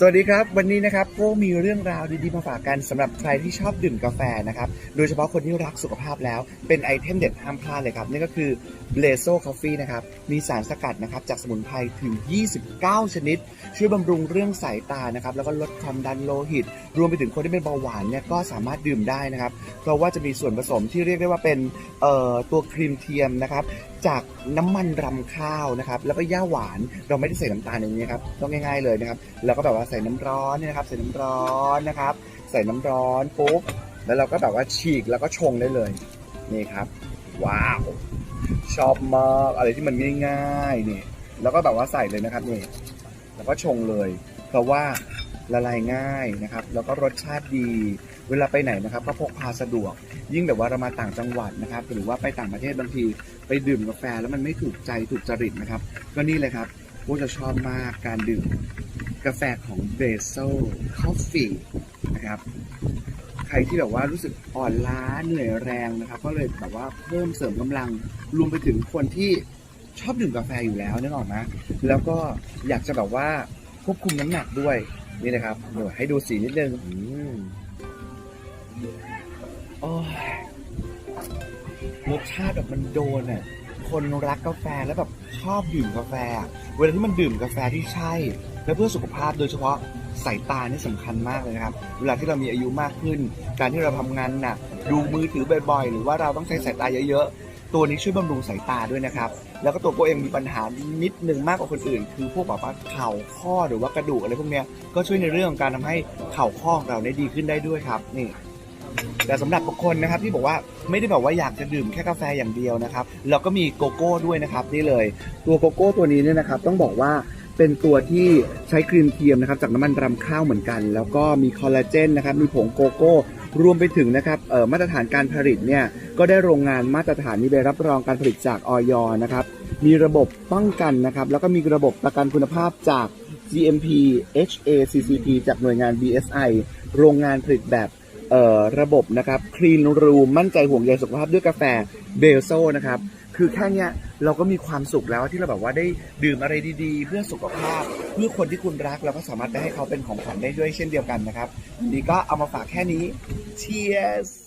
สวัสดีครับ วันนี้นะครับก็มีเรื่องราวดีๆมาฝากกันสำหรับใครที่ชอบดื่มกาแฟนะครับโดยเฉพาะคนที่รักสุขภาพแล้วเป็นไอเทมเด็ดห้ามพลาดเลยครับนี่ก็คือ b l a z o Coffee นะครับมีสารสกัดนะครับจากสมุนไพรถึง 29 ชนิด ช่วยบำรุงเรื่องสายตานะครับแล้วก็ลดความดันโลหิต รวมไปถึงคนที่เป็นเบาหวานเนี่ยก็สามารถดื่มได้นะครับเพราะว่าจะมีส่วนผสมที่เรียกได้ว่าเป็นตัวครีมเทียมนะครับจากน้ำมันรำข้าวนะครับ แล้วก็ย่าหวานเราไม่ได้ใส่น้ำตาลอย่างนี้ครับต้องง่าย ๆเลยนะครับแล้วก็แบบว่าใส่น้ำร้อนเนี่ยนะครับ ใส่น้ำร้อนนะครับ ใส่น้ำร้อนปุ๊บแล้วเราก็แบบว่าฉีกแล้วก็ชงได้เลยนี่ครับ ว้าวชอบมากอะไรที่มันง่ายๆนี่แล้วก็แบบว่าใส่เลยนะครับนี่แล้วก็ชงเลย เพราะว่า ละลายง่ายนะครับ แล้วก็รสชาติดี เวลาไปไหนนะครับ ก็พกพาสะดวก ยิ่งแบบว่าเรามาต่างจังหวัดนะครับ หรือว่าไปต่างประเทศบางที ไปดื่มกาแฟแล้วมันไม่ถูกใจถูกจริตนะครับ ก็นี่เลยครับพวกจะชอบมากการดื่มกาแฟของเบโซ Coffee นะครับใครที่แบบว่ารู้สึกอ่อนล้าเหนื่อยแรงนะครับ ก็เลยแบบว่าเพิ่มเสริมกำลังรวมไปถึงคนที่ชอบดื่มกาแฟอยู่แล้วนึกออกนะแล้วก็อยากจะแบบว่าควบคุมน้ำหนักด้วย นี่นะครับเดี๋ยวให้ดูสีนิดนึงอืมโอ้ยรสชาติแบบมันโดนอะคนรักกาแฟแล้วแบบชอบดื่มกาแฟ เวลาที่มันดื่มกาแฟที่ใช่ และเพื่อสุขภาพโดยเฉพาะสายตานี่สำคัญมากเลยนะครับ เวลาที่เรามีอายุมากขึ้น การที่เราทำงานหนักดูมือถือบ่อยๆ หรือว่าเราต้องใช้สายตาเยอะๆ ตัวนี้ช่วยบำรุงสายตาด้วยนะครับ แล้วก็ตัวโกเองมีปัญหานิดนึงมากกว่าคนอื่น คือพวกแบบว่าเข่าข้อหรือว่ากระดูกอะไรพวกเนี้ยก็ช่วยในเรื่องของการทำให้เข่าข้อของเราได้ดีขึ้นได้ด้วยครับนี่แต่สำหรับบางคนนะครับที่บอกว่าไม่ได้แบบว่าอยากจะดื่มแค่กาแฟอย่างเดียวนะครับเราก็มีโกโก้ด้วยนะครับนี่เลย ตัวโกโก้ตัวนี้เนี่ยนะครับต้องบอกว่าเป็นตัวที่ใช้ครีมเทียมนะครับจากน้ำมันรำข้าวเหมือนกัน แล้วก็มีคอลลาเจนนะครับมีผงโกโก้ รวมไปถึงนะครับมาตรฐานการผลิตเนี่ยก็ได้โรงงานมาตรฐานมีใบรับรองการผลิตจากออยนะครับมีระบบป้องกันนะครับแล้วก็มีระบบประกันคุณภาพจาก GMP HACCP จากหน่วยงาน BSI โรงงานผลิตแบบระบบนะครับคลีนรูมมั่นใจห่วงใยสุขภาพด้วยกาแฟเบลโซนะครับ คือแค่เนี้ยเราก็มีความสุขแล้วที่เราแบบว่าได้ดื่มอะไรดีๆ เพื่อสุขภาพ เพื่อคนที่คุณรักเราก็สามารถไปให้เขาเป็นของขวัญได้ด้วยเช่นเดียวกันนะครับวันนี้ก็เอามาฝากแค่นี้ Cheers